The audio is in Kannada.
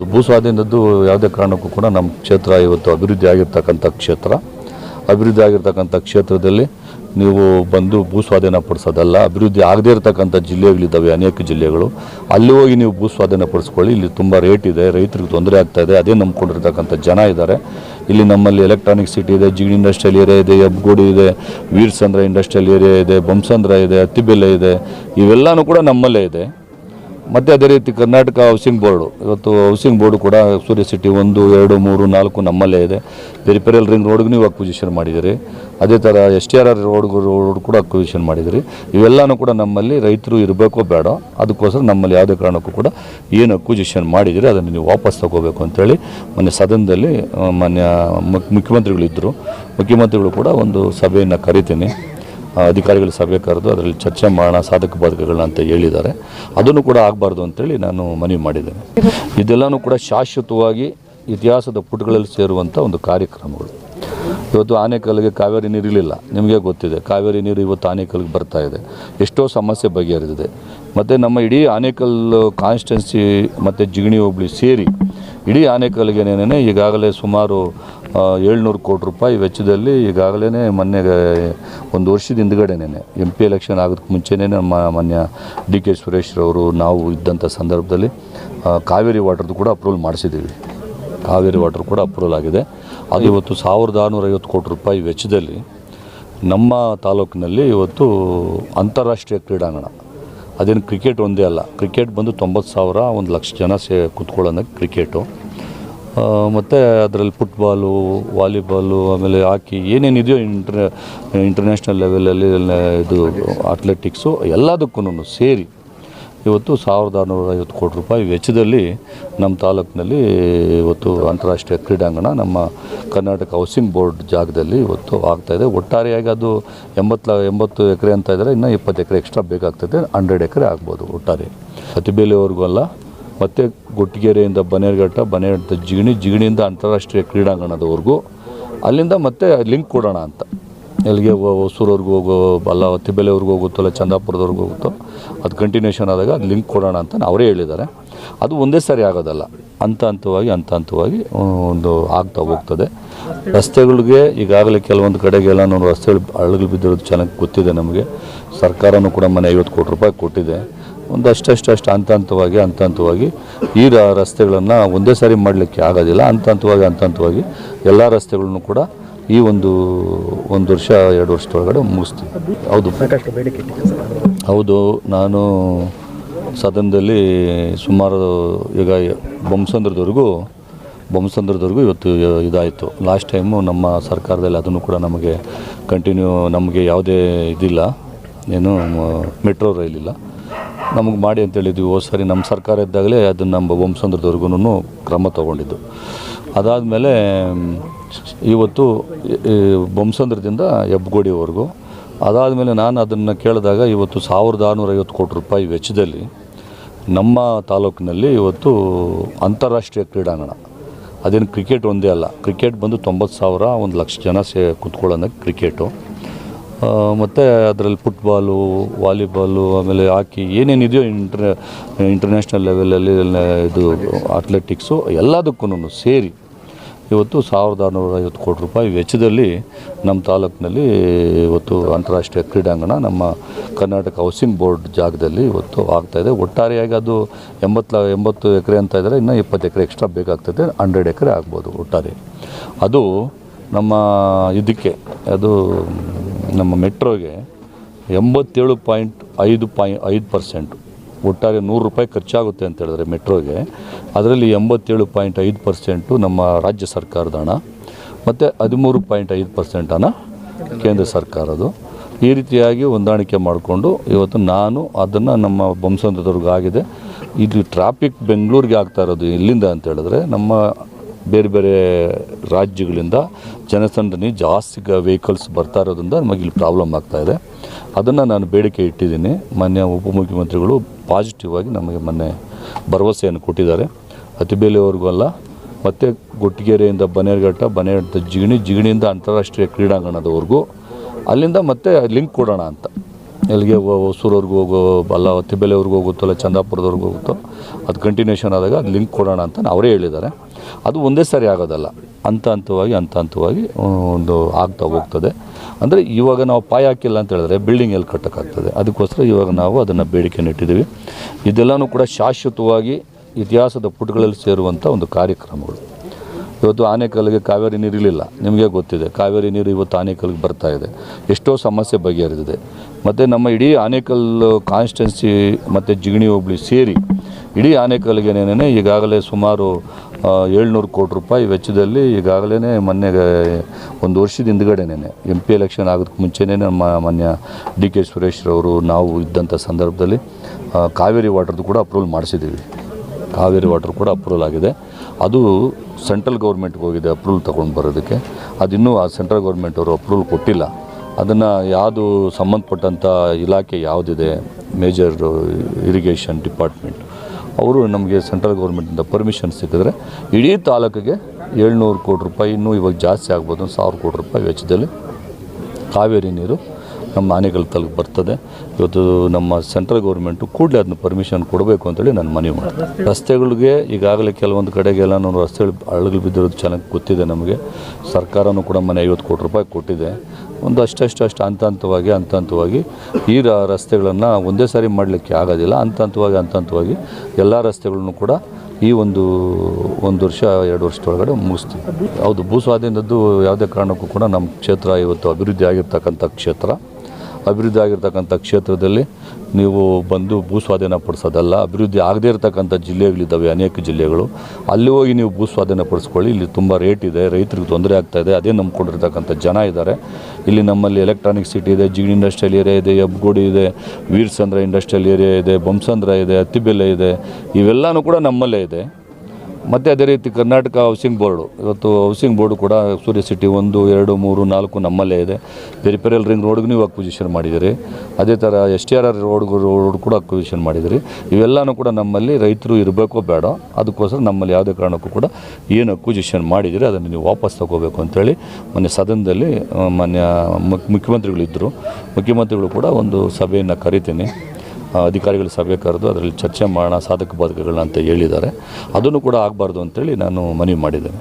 ಭೂ ಸ್ವಾಧೀನದ್ದು ಯಾವುದೇ ಕಾರಣಕ್ಕೂ ಕೂಡ ನಮ್ಮ ಕ್ಷೇತ್ರ ಇವತ್ತು ಅಭಿವೃದ್ಧಿ ಆಗಿರ್ತಕ್ಕಂಥ ಕ್ಷೇತ್ರ. ಅಭಿವೃದ್ಧಿ ಆಗಿರ್ತಕ್ಕಂಥ ಕ್ಷೇತ್ರದಲ್ಲಿ ನೀವು ಬಂದು ಭೂ ಸ್ವಾಧೀನ ಪಡಿಸೋದಲ್ಲ, ಅಭಿವೃದ್ಧಿ ಆಗದೇ ಇರತಕ್ಕಂಥ ಜಿಲ್ಲೆಗಳಿದ್ದಾವೆ, ಅನೇಕ ಜಿಲ್ಲೆಗಳು. ಅಲ್ಲಿ ಹೋಗಿ ನೀವು ಭೂ ಸ್ವಾಧೀನ ಪಡಿಸ್ಕೊಳ್ಳಿ, ಇಲ್ಲಿ ತುಂಬ ರೇಟ್ ಇದೆ, ರೈತರಿಗೆ ತೊಂದರೆ ಆಗ್ತಾ ಇದೆ, ಅದೇ ನಂಬ್ಕೊಂಡಿರ್ತಕ್ಕಂಥ ಜನ ಇದ್ದಾರೆ. ಇಲ್ಲಿ ನಮ್ಮಲ್ಲಿ ಎಲೆಕ್ಟ್ರಾನಿಕ್ ಸಿಟಿ ಇದೆ ಜಿಗಿ ಇಂಡಸ್ಟ್ರಿಯಲ್ ಏರಿಯಾ ಇದೆ ಹೆಬ್ಗೋಡಿ ಇದೆ ವೀರ್ಸಂದ್ರ ಇಂಡಸ್ಟ್ರಿಯಲ್ ಏರಿಯಾ ಇದೆ ಬೊಮ್ಮಸಂದ್ರ ಇದೆ ಅತ್ತಿಬೆಲೆ ಇದೆ, ಇವೆಲ್ಲನೂ ಕೂಡ ನಮ್ಮಲ್ಲೇ ಇದೆ. ಮತ್ತು ಅದೇ ರೀತಿ ಕರ್ನಾಟಕ ಹೌಸಿಂಗ್ ಬೋರ್ಡು. ಇವತ್ತು ಹೌಸಿಂಗ್ ಬೋರ್ಡು ಕೂಡ ಸೂರ್ಯ ಸಿಟಿ ಒಂದು, ಎರಡು, ಮೂರು, ನಾಲ್ಕು ನಮ್ಮಲ್ಲೇ ಇದೆ. ಪೆರಿಪೆರಿಯಲ್ ರಿಂಗ್ ರೋಡ್ಗೂ ನೀವು ಪೊಸಿಷನ್ ಮಾಡಿದ್ದೀರಿ. ಅದೇ ಥರ ಎಸ್ ಟಿ ಆರ್ ಆರ್ ರೋಡ್ಗೂ ರೋಡ್ ಕೂಡ ಅಕ್ವಿಜಿಷನ್ ಮಾಡಿದ್ದೀರಿ. ಇವೆಲ್ಲನೂ ಕೂಡ ನಮ್ಮಲ್ಲಿ ರೈತರು ಇರಬೇಕೋ ಬೇಡ, ಅದಕ್ಕೋಸ್ಕರ ನಮ್ಮಲ್ಲಿ ಯಾವುದೇ ಕಾರಣಕ್ಕೂ ಕೂಡ ಏನು ಅಕ್ವಿಜಿಷನ್ ಮಾಡಿದ್ದೀರಿ, ಅದನ್ನು ನೀವು ವಾಪಸ್ ತಗೋಬೇಕು ಅಂತೇಳಿ ಮೊನ್ನೆ ಸದನದಲ್ಲಿ ಮಾನ್ಯ ಮುಖ್ಯ- ಮುಖ್ಯಮಂತ್ರಿಗಳಿದ್ದರು ಮುಖ್ಯಮಂತ್ರಿಗಳು ಕೂಡ ಒಂದು ಸಭೆಯನ್ನು ಕರಿತೀನಿ. ಅಧಿಕಾರಿಗಳ ಸಭೆ ಕರೆದು ಅದರಲ್ಲಿ ಚರ್ಚೆ ಮಾಡೋಣ, ಸಾಧಕ ಬಾಧಕಗಳನ್ನ ಅಂತ ಹೇಳಿದ್ದಾರೆ. ಅದನ್ನು ಕೂಡ ಆಗಬಾರ್ದು ಅಂತೇಳಿ ನಾನು ಮನವಿ ಮಾಡಿದ್ದೇನೆ. ಇದೆಲ್ಲನೂ ಕೂಡ ಶಾಶ್ವತವಾಗಿ ಇತಿಹಾಸದ ಪುಟಗಳಲ್ಲಿ ಸೇರುವಂಥ ಒಂದು ಕಾರ್ಯಕ್ರಮಗಳು. ಇವತ್ತು ಆನೆಕಲ್ಲಿಗೆ ಕಾವೇರಿ ನೀರು ಇರಲಿಲ್ಲ. ನಿಮಗೆ ಗೊತ್ತಿದೆ, ಕಾವೇರಿ ನೀರು ಇವತ್ತು ಆನೇಕಲ್ಗೆ ಬರ್ತಾ ಇದೆ. ಎಷ್ಟೋ ಸಮಸ್ಯೆ ಬಗೆಹರಿದಿದೆ. ಮತ್ತು ನಮ್ಮ ಇಡೀ ಆನೇಕಲ್ ಕಾನ್ಸ್ಟೆನ್ಸಿ ಮತ್ತು ಜಿಗಣಿ ಹೋಬಳಿ ಸೇರಿ, ಇಡೀ ಆನೇಕಲ್ಗೆನೇನೆ ಈಗಾಗಲೇ ಸುಮಾರು ಏಳ್ನೂರು ಕೋಟಿ ರೂಪಾಯಿ ವೆಚ್ಚದಲ್ಲಿ ಈಗಾಗಲೇ ಮೊನ್ನೆ, ಒಂದು ವರ್ಷದ ಹಿಂದ್ಗಡೆನೇ ಎಂ ಪಿ ಎಲೆಕ್ಷನ್ ಆಗೋದಕ್ಕೆ ಮುಂಚೆನೇ ನಮ್ಮ ಮಾನ್ಯ ಡಿ ಕೆ ಸುರೇಶ್ರವರು ನಾವು ಇದ್ದಂಥ ಸಂದರ್ಭದಲ್ಲಿ ಕಾವೇರಿ ವಾಟರ್ದು ಕೂಡ ಅಪ್ರೂವಲ್ ಮಾಡಿಸಿದ್ದೀವಿ. ಕಾವೇರಿ ವಾಟರ್ ಕೂಡ ಅಪ್ರೂವಲ್ ಆಗಿದೆ. ಅದು ಇವತ್ತು ಸಾವಿರದ ಆರುನೂರ ಐವತ್ತು ಕೋಟಿ ರೂಪಾಯಿ ವೆಚ್ಚದಲ್ಲಿ ನಮ್ಮ ತಾಲೂಕಿನಲ್ಲಿ ಇವತ್ತು ಅಂತಾರಾಷ್ಟ್ರೀಯ ಕ್ರೀಡಾಂಗಣ. ಅದೇನು ಕ್ರಿಕೆಟ್ ಒಂದೇ ಅಲ್ಲ, ಕ್ರಿಕೆಟ್ ಬಂದು ತೊಂಬತ್ತು ಸಾವಿರ, ಒಂದು ಲಕ್ಷ ಜನ ಸೇ, ಕೂತ್ಕೊಳ್ಳೋದಕ್ಕೆ ಕ್ರಿಕೆಟು. ಮತ್ತು ಅದರಲ್ಲಿ ಫುಟ್ಬಾಲು ವಾಲಿಬಾಲು ಆಮೇಲೆ ಹಾಕಿ ಏನೇನಿದೆಯೋ ಇಂಟರ್ ಇಂಟರ್ನ್ಯಾಷನಲ್ ಲೆವೆಲಲ್ಲಿ ಇದು ಅಥ್ಲೆಟಿಕ್ಸು ಎಲ್ಲದಕ್ಕೂ ಸೇರಿ ಇವತ್ತು ಸಾವಿರದ ಆರುನೂರ ಐವತ್ತು ಕೋಟಿ ರೂಪಾಯಿ ವೆಚ್ಚದಲ್ಲಿ ನಮ್ಮ ತಾಲೂಕಿನಲ್ಲಿ ಇವತ್ತು ಅಂತಾರಾಷ್ಟ್ರೀಯ ಕ್ರೀಡಾಂಗಣ ನಮ್ಮ ಕರ್ನಾಟಕ ಹೌಸಿಂಗ್ ಬೋರ್ಡ್ ಜಾಗದಲ್ಲಿ ಇವತ್ತು ಆಗ್ತಾಯಿದೆ ಒಟ್ಟಾರೆಯಾಗಿ ಅದು ಎಂಬತ್ತು ಎಂಬತ್ತು ಎಕರೆ ಅಂತ ಇದ್ದರೆ, ಇನ್ನೂ ಇಪ್ಪತ್ತು ಎಕರೆ ಎಕ್ಸ್ಟ್ರಾ ಬೇಕಾಗ್ತದೆ ಹಂಡ್ರೆಡ್ ಎಕರೆ ಆಗ್ಬೋದು ಒಟ್ಟಾರೆ. ಅತಿಬೇಲೆವರೆಗೂ ಅಲ್ಲ ಮತ್ತು ಗೊಟ್ಟಿಗೆರೆಯಿಂದ ಬನೇರ್ಘಟ್ಟ ಬನೇರ್ಘಟ್ಟ ಜಿಗಣಿ, ಜಿಗಣಿಯಿಂದ ಅಂತಾರಾಷ್ಟ್ರೀಯ ಕ್ರೀಡಾಂಗಣದವರೆಗೂ. ಅಲ್ಲಿಂದ ಮತ್ತೆ ಲಿಂಕ್ ಕೊಡೋಣ ಅಂತ. ಎಲ್ಲಿಗೆ ಹೊಸೂರವ್ರಿಗೂ ಹೋಗೋ, ಅಲ್ಲ ತಿಬ್ಬೆಲೆವ್ರಿಗೂ ಹೋಗುತ್ತೋ, ಅಲ್ಲ ಚಂದಾಪುರದವ್ರಿಗೂ ಹೋಗುತ್ತೋ, ಅದು ಕಂಟಿನ್ಯೂಷನ್ ಆದಾಗ ಅದು ಲಿಂಕ್ ಕೊಡೋಣ ಅಂತ ಅವರೇ ಹೇಳಿದ್ದಾರೆ. ಅದು ಒಂದೇ ಸಾರಿ ಆಗೋದಲ್ಲ. ಹಂತ ಹಂತವಾಗಿ ಹಂತ ಹಂತವಾಗಿ ಒಂದು ಆಗ್ತಾ ಹೋಗ್ತದೆ. ರಸ್ತೆಗಳಿಗೆ ಈಗಾಗಲೇ ಕೆಲವೊಂದು ಕಡೆಗೆಲ್ಲ ನಾನು ರಸ್ತೆಗಳು ಹಳ್ಳಗಳು ಬಿದ್ದಿರೋದು ಚೆನ್ನಾಗಿ ಗೊತ್ತಿದೆ ನಮಗೆ. ಸರ್ಕಾರನೂ ಕೂಡ ಮನೆ ಐವತ್ತು ಕೋಟಿ ರೂಪಾಯಿ ಕೊಟ್ಟಿದೆ. ಒಂದು ಅಷ್ಟು ಹಂತ ಹಂತವಾಗಿ ಹಂತ ಹಂತವಾಗಿ ಈ ರಸ್ತೆಗಳನ್ನು ಒಂದೇ ಸಾರಿ ಮಾಡಲಿಕ್ಕೆ ಆಗೋದಿಲ್ಲ. ಹಂತ ಹಂತವಾಗಿ ಹಂತ ಹಂತವಾಗಿ ಎಲ್ಲ ರಸ್ತೆಗಳನ್ನು ಕೂಡ ಈ ಒಂದು ಒಂದು ವರ್ಷ ಎರಡು ವರ್ಷದೊಳಗಡೆ ಮುಗಿಸ್ತೀವಿ. ಹೌದು. ಹೌದು. ನಾನು ಸದನದಲ್ಲಿ ಸುಮಾರು ಈಗ ಬೊಮ್ಮಸಂದ್ರದವರೆಗೂ ಬೊಮ್ಮಸಂದ್ರದವರೆಗೂ ಇವತ್ತು ಇದಾಯಿತು. ಲಾಸ್ಟ್ ಟೈಮು ನಮ್ಮ ಸರ್ಕಾರದಲ್ಲಿ ಅದನ್ನು ಕೂಡ ನಮಗೆ ಕಂಟಿನ್ಯೂ ನಮಗೆ ಯಾವುದೇ ಇದಿಲ್ಲ. ಏನು ಮೆಟ್ರೋ ರೈಲಿಲ್ಲ ನಮಗೆ ಮಾಡಿ ಅಂತ ಹೇಳಿದ್ವಿ. ಹೋದ ಸರಿ, ನಮ್ಮ ಸರ್ಕಾರ ಇದ್ದಾಗಲೇ ಅದನ್ನು ನಮ್ಮ ಬೊಮ್ಮಸಂದ್ರದವರೆಗೂ ಕ್ರಮ ತಗೊಂಡಿದ್ದು. ಅದಾದಮೇಲೆ, ಇವತ್ತು ಹೆಬ್ಬಗೋಡಿವರೆಗೂ ಹೆಬ್ಗೋಡಿವರೆಗೂ ಅದಾದಮೇಲೆ ನಾನು ಅದನ್ನು ಕೇಳಿದಾಗ ಇವತ್ತು ಸಾವಿರದ ಆರುನೂರ ಐವತ್ತು ಕೋಟಿ ರೂಪಾಯಿ ವೆಚ್ಚದಲ್ಲಿ ನಮ್ಮ ತಾಲೂಕಿನಲ್ಲಿ ಇವತ್ತು ಅಂತಾರಾಷ್ಟ್ರೀಯ ಕ್ರೀಡಾಂಗಣ. ಅದೇನು ಕ್ರಿಕೆಟ್ ಒಂದೇ ಅಲ್ಲ, ಕ್ರಿಕೆಟ್ ಬಂದು ತೊಂಬತ್ತು ಸಾವಿರ, ಒಂದು ಲಕ್ಷ ಜನ ಸೇ ಕೂತ್ಕೊಳ್ಳೋಣ ಕ್ರಿಕೆಟು. ಮತ್ತು ಅದರಲ್ಲಿ ಫುಟ್ಬಾಲು, ವಾಲಿಬಾಲು, ಆಮೇಲೆ ಹಾಕಿ ಏನೇನಿದೆಯೋ ಇಂಟರ್ ಇಂಟರ್ನ್ಯಾಷನಲ್ ಲೆವೆಲಲ್ಲಿ ಇದು ಅಥ್ಲೆಟಿಕ್ಸು ಎಲ್ಲದಕ್ಕೂ ಸೇರಿ ಇವತ್ತು ಸಾವಿರದ ಆರುನೂರ ಐವತ್ತು ಕೋಟಿ ರೂಪಾಯಿ ವೆಚ್ಚದಲ್ಲಿ ನಮ್ಮ ತಾಲೂಕಿನಲ್ಲಿ ಇವತ್ತು ಅಂತಾರಾಷ್ಟ್ರೀಯ ಕ್ರೀಡಾಂಗಣ ನಮ್ಮ ಕರ್ನಾಟಕ ಹೌಸಿಂಗ್ ಬೋರ್ಡ್ ಜಾಗದಲ್ಲಿ ಇವತ್ತು ಆಗ್ತಾಯಿದೆ ಒಟ್ಟಾರೆಯಾಗಿ ಅದು ಎಂಬತ್ತು ಎಂಬತ್ತು ಎಕರೆ ಅಂತ ಇದ್ದರೆ ಇನ್ನೂ ಇಪ್ಪತ್ತು ಎಕರೆ ಎಕ್ಸ್ಟ್ರಾ ಬೇಕಾಗ್ತದೆ. ಹಂಡ್ರೆಡ್ ಎಕರೆ ಆಗ್ಬೋದು ಒಟ್ಟಾರೆ. ಅದು ನಮ್ಮ ಇದಕ್ಕೆ, ಅದು ನಮ್ಮ ಮೆಟ್ರೋಗೆ ಎಂಬತ್ತೇಳು ಪಾಯಿಂಟ್ ಐದು ಪಾಯ್, ಐದು ಪರ್ಸೆಂಟ್. ಒಟ್ಟಾರೆ ನೂರು ರೂಪಾಯಿ ಖರ್ಚಾಗುತ್ತೆ ಅಂತ ಹೇಳಿದ್ರೆ ಮೆಟ್ರೋಗೆ. ಅದರಲ್ಲಿ ಎಂಬತ್ತೇಳು ಪಾಯಿಂಟ್ ಐದು ಪರ್ಸೆಂಟು ನಮ್ಮ ರಾಜ್ಯ ಸರ್ಕಾರದ ಹಣ. ಮತ್ತು ಹದಿಮೂರು ಪಾಯಿಂಟ್ ಐದು ಪರ್ಸೆಂಟ್ ಹಣ ಕೇಂದ್ರ ಸರ್ಕಾರದ್ದು. ಈ ರೀತಿಯಾಗಿ ಹೊಂದಾಣಿಕೆ ಮಾಡಿಕೊಂಡು ಇವತ್ತು ನಾನು ಅದನ್ನು ನಮ್ಮ ಬೊಮ್ಮಸಂದ್ರದವ್ರಿಗೆ ಆಗಿದೆ ಇದು ಟ್ರಾಫಿಕ್ ಬೆಂಗಳೂರಿಗೆ ಆಗ್ತಾ ಇರೋದು ಎಲ್ಲಿಂದ ಅಂತ ಹೇಳಿದ್ರೆ ನಮ್ಮ ಬೇರೆ ಬೇರೆ ರಾಜ್ಯಗಳಿಂದ ಜನಸಂದಣಿ ಜಾಸ್ತಿ ವೆಹಿಕಲ್ಸ್ ಬರ್ತಾ ಇರೋದ್ರಿಂದ ನಮಗೆ ಇಲ್ಲಿ ಪ್ರಾಬ್ಲಮ್ ಆಗ್ತಾ ಇದೆ. ಅದನ್ನು ನಾನು ಬೇಡಿಕೆ ಇಟ್ಟಿದ್ದೀನಿ. ಮಾನ್ಯ ಉಪಮುಖ್ಯಮಂತ್ರಿಗಳು ಪಾಸಿಟಿವ್ ಆಗಿ ನಮಗೆ ಮೊನ್ನೆ ಭರವಸೆಯನ್ನು ಕೊಟ್ಟಿದ್ದಾರೆ. ಅತಿಬೇಲೆವರೆಗೂ ಅಲ್ಲ, ಮತ್ತು ಗೊಟ್ಟಿಗೆರೆಯಿಂದ ಬನೇರ್ಘಟ್ಟ ಬನೇರ್ಘಟ್ಟ ಜಿಗಣಿ, ಜಿಗಣಿಯಿಂದ ಅಂತಾರಾಷ್ಟ್ರೀಯ ಕ್ರೀಡಾಂಗಣದವರೆಗೂ. ಅಲ್ಲಿಂದ ಮತ್ತೆ ಲಿಂಕ್ ಕೊಡೋಣ ಅಂತ. ಎಲ್ಲಿಗೆ ಹೊಸೂರವ್ರಿಗೂ ಹೋಗೋ, ಅಲ್ಲ ತಿಬ್ಬೆಲೆವ್ರಿಗೆ ಹೋಗುತ್ತೋ ಅಲ್ಲ ಚಂದಾಪುರದವ್ರಿಗೆ ಹೋಗುತ್ತೋ, ಅದು ಕಂಟಿನ್ಯೂಷನ್ ಆದಾಗ ಅದು ಲಿಂಕ್ ಕೊಡೋಣ ಅಂತ ಅವರೇ ಹೇಳಿದ್ದಾರೆ. ಅದು ಒಂದೇ ಸಾರಿ ಆಗೋದಲ್ಲ. ಹಂತ ಹಂತವಾಗಿ ಹಂತ ಹಂತವಾಗಿ ಒಂದು ಆಗ್ತಾ ಹೋಗ್ತದೆ. ಅಂದರೆ ಇವಾಗ ನಾವು ಪಾಯ ಹಾಕಿಲ್ಲ ಅಂತ ಹೇಳಿದ್ರೆ ಬಿಲ್ಡಿಂಗ್ ಎಲ್ಲಿ ಕಟ್ಟೋಕ್ಕಾಗ್ತದೆ. ಅದಕ್ಕೋಸ್ಕರ ಇವಾಗ ನಾವು ಅದನ್ನು ಬೇಡಿಕೆ ಇಟ್ಟಿದ್ದೀವಿ. ಇದೆಲ್ಲನೂ ಕೂಡ ಶಾಶ್ವತವಾಗಿ ಇತಿಹಾಸದ ಪುಟಗಳಲ್ಲಿ ಸೇರುವಂಥ ಒಂದು ಕಾರ್ಯಕ್ರಮಗಳು. ಇವತ್ತು ಆನೆಕಲ್ಲಿಗೆ ಕಾವೇರಿ ನೀರು ಇರಲಿಲ್ಲ. ನಿಮಗೆ ಗೊತ್ತಿದೆ, ಕಾವೇರಿ ನೀರು ಇವತ್ತು ಆನೆಕಲ್ಗೆ ಬರ್ತಾ ಇದೆ. ಎಷ್ಟೋ ಸಮಸ್ಯೆ ಬಗೆಹರಿದಿದೆ. ಮತ್ತು ನಮ್ಮ ಇಡೀ ಆನೇಕಲ್ ಕಾನ್ಸ್ಟೆನ್ಸಿ ಮತ್ತು ಜಿಗಣಿ ಹೋಬಳಿ ಸೇರಿ, ಇಡೀ ಆನೇಕಲ್ಗೆನೇನೆ ಈಗಾಗಲೇ ಸುಮಾರು ಏಳ್ನೂರು ಕೋಟಿ ರೂಪಾಯಿ ವೆಚ್ಚದಲ್ಲಿ ಈಗಾಗಲೇ ಮೊನ್ನೆ ಒಂದು ವರ್ಷದ ಹಿಂದ್ಗಡೆನೇ ಎಂ ಪಿ ಎಲೆಕ್ಷನ್ ಆಗೋದಕ್ಕೆ ಮುಂಚೆನೇ ನಮ್ಮ ಮಾನ್ಯ ಡಿ ಕೆ ಸುರೇಶ್ರವರು ನಾವು ಇದ್ದಂಥ ಸಂದರ್ಭದಲ್ಲಿ ಕಾವೇರಿ ವಾಟರ್ದು ಕೂಡ ಅಪ್ರೂವಲ್ ಮಾಡಿಸಿದ್ದೀವಿ. ಕಾವೇರಿ ವಾಟರ್ ಕೂಡ ಅಪ್ರೂವಲ್ ಆಗಿದೆ. ಅದು ಸೆಂಟ್ರಲ್ ಗೌರ್ಮೆಂಟ್ಗೆ ಹೋಗಿದೆ ಅಪ್ರೂವಲ್ ತೊಗೊಂಡು ಬರೋದಕ್ಕೆ. ಅದಿನ್ನೂ ಆ ಸೆಂಟ್ರಲ್ ಗೌರ್ಮೆಂಟ್ ಅವರು ಅಪ್ರೂವಲ್ ಕೊಟ್ಟಿಲ್ಲ. ಅದನ್ನು ಯಾವುದು ಸಂಬಂಧಪಟ್ಟಂಥ ಇಲಾಖೆ ಯಾವುದಿದೆ? ಮೇಜರ್ ಇರಿಗೇಷನ್ ಡಿಪಾರ್ಟ್ಮೆಂಟ್ ಅವರು ನಮಗೆ ಸೆಂಟ್ರಲ್ ಗೌರ್ಮೆಂಟಿಂದ ಪರ್ಮಿಷನ್ ಸಿಕ್ಕಿದ್ರೆ ಇಡೀ ತಾಲೂಕಿಗೆ ಏಳ್ನೂರು ಕೋಟಿ ರೂಪಾಯಿ ಇನ್ನೂ ಇವಾಗ ಜಾಸ್ತಿ ಆಗ್ಬೋದು ಸಾವಿರ ಕೋಟಿ ರೂಪಾಯಿ ವೆಚ್ಚದಲ್ಲಿ ಕಾವೇರಿ ನೀರು ನಮ್ಮ ಆನೆಗಳ ತಾಲೂಕು ಬರ್ತದೆ. ಇವತ್ತು ನಮ್ಮ ಸೆಂಟ್ರಲ್ ಗೌರ್ಮೆಂಟು ಕೂಡಲೇ ಅದನ್ನ ಪರ್ಮಿಷನ್ ಕೊಡಬೇಕು ಅಂತೇಳಿ ನಾನು ಮನವಿ ಮಾಡಿದೆ ರಸ್ತೆಗಳಿಗೆ ಈಗಾಗಲೇ ಕೆಲವೊಂದು ಕಡೆಗೆಲ್ಲ ನಾನು ರಸ್ತೆಗಳು ಹಳ್ಳಗಳು ಬಿದ್ದಿರೋದು ಚೆನ್ನಾಗಿ ಗೊತ್ತಿದೆ ನಮಗೆ. ಸರ್ಕಾರನೂ ಕೂಡ ಮನೆ ಐವತ್ತು ಕೋಟಿ ರೂಪಾಯಿ ಕೊಟ್ಟಿದೆ. ಒಂದು ಅಷ್ಟಷ್ಟು ಅಷ್ಟು ಹಂತ ಹಂತವಾಗಿ ಹಂತ ಹಂತವಾಗಿ ಈ ರಸ್ತೆಗಳನ್ನು ಒಂದೇ ಸಾರಿ ಮಾಡಲಿಕ್ಕೆ ಆಗೋದಿಲ್ಲ. ಹಂತ ಹಂತವಾಗಿ ಹಂತ ಹಂತವಾಗಿ ಎಲ್ಲ ರಸ್ತೆಗಳನ್ನು ಕೂಡ ಈ ಒಂದು ಒಂದು ವರ್ಷ, ಎರಡು ವರ್ಷದೊಳಗಡೆ ಮುಗಿಸ್ತೀವಿ. ಹೌದು ಭೂ ಸ್ವಾಧೀನದ್ದು ಯಾವುದೇ ಕಾರಣಕ್ಕೂ ಕೂಡ ನಮ್ಮ ಕ್ಷೇತ್ರ ಇವತ್ತು ಅಭಿವೃದ್ಧಿ ಆಗಿರ್ತಕ್ಕಂಥ ಕ್ಷೇತ್ರ. ಅಭಿವೃದ್ಧಿ ಆಗಿರ್ತಕ್ಕಂಥ ಕ್ಷೇತ್ರದಲ್ಲಿ ನೀವು ಬಂದು ಭೂ ಸ್ವಾಧೀನ ಪಡಿಸೋದಲ್ಲ, ಅಭಿವೃದ್ಧಿ ಆಗದೇ ಇರತಕ್ಕಂಥ ಜಿಲ್ಲೆಗಳಿದ್ದಾವೆ, ಅನೇಕ ಜಿಲ್ಲೆಗಳು. ಅಲ್ಲಿ ಹೋಗಿ ನೀವು ಭೂ ಸ್ವಾಧೀನ ಪಡಿಸ್ಕೊಳ್ಳಿ. ಇಲ್ಲಿ ತುಂಬ ರೇಟ್ ಇದೆ, ರೈತರಿಗೆ ತೊಂದರೆ ಆಗ್ತಾ ಇದೆ, ಅದೇ ನಂಬ್ಕೊಂಡಿರ್ತಕ್ಕಂಥ ಜನ ಇದ್ದಾರೆ. ಇಲ್ಲಿ ನಮ್ಮಲ್ಲಿ ಎಲೆಕ್ಟ್ರಾನಿಕ್ ಸಿಟಿ ಇದೆ ಜಿಗಿ ಇಂಡಸ್ಟ್ರಿಯಲ್ ಏರಿಯಾ ಇದೆ ಎಬ್ಗೋಡಿ ಇದೆ ವೀರ್ಸಂದ್ರ ಇಂಡಸ್ಟ್ರಿಯಲ್ ಏರಿಯಾ ಇದೆ ಬೊಮ್ಸಂದ್ರ ಇದೆ ಅತ್ತಿಬೆಲೆ ಇದೆ, ಇವೆಲ್ಲನೂ ಕೂಡ ನಮ್ಮಲ್ಲೇ ಇದೆ. ಮತ್ತು ಅದೇ ರೀತಿ ಕರ್ನಾಟಕ ಹೌಸಿಂಗ್ ಬೋರ್ಡು ಇವತ್ತು ಹೌಸಿಂಗ್ ಬೋರ್ಡು ಕೂಡ ಸೂರ್ಯ ಸಿಟಿ ಒಂದು, ಎರಡು, ಮೂರು, ನಾಲ್ಕು ನಮ್ಮಲ್ಲೇ ಇದೆ. ಪೆರಿಪೆರಲ್ ರಿಂಗ್ ರೋಡ್ಗೂ ನೀವು ಅಕ್ವಿಸಿಷನ್ ಮಾಡಿದ್ದೀರಿ. ಅದೇ ಥರ ಎಸ್ ಟಿ ಆರ್ ಆರ್ ರೋಡ್ಗೂ ರೋಡ್ ಕೂಡ ಅಕ್ವಿಜಿಷನ್ ಮಾಡಿದ್ದೀರಿ. ಇವೆಲ್ಲನೂ ಕೂಡ ನಮ್ಮಲ್ಲಿ ರೈತರು ಇರಬೇಕೋ ಬೇಡ, ಅದಕ್ಕೋಸ್ಕರ ನಮ್ಮಲ್ಲಿ ಯಾವುದೇ ಕಾರಣಕ್ಕೂ ಕೂಡ ಏನು ಅಕ್ವಿಸಿಷನ್ ಮಾಡಿದ್ದೀರಿ, ಅದನ್ನು ನೀವು ವಾಪಸ್ ತಗೋಬೇಕು ಅಂತೇಳಿ ಮೊನ್ನೆ ಸದನದಲ್ಲಿ ಮಾನ್ಯ ಮುಖ್ಯ ಮುಖ್ಯಮಂತ್ರಿಗಳಿದ್ದರು ಮುಖ್ಯಮಂತ್ರಿಗಳು ಕೂಡ ಒಂದು ಸಭೆಯನ್ನು ಕರಿತೀನಿ. ಅಧಿಕಾರಿಗಳ ಸಭೆ ಕರೆದು ಅದರಲ್ಲಿ ಚರ್ಚೆ ಮಾಡೋಣ, ಸಾಧಕ ಬಾಧಕಗಳನ್ನ ಅಂತ ಹೇಳಿದ್ದಾರೆ. ಅದನ್ನು ಕೂಡ ಆಗಬಾರ್ದು ಅಂತೇಳಿ ನಾನು ಮನವಿ ಮಾಡಿದ್ದೇನೆ.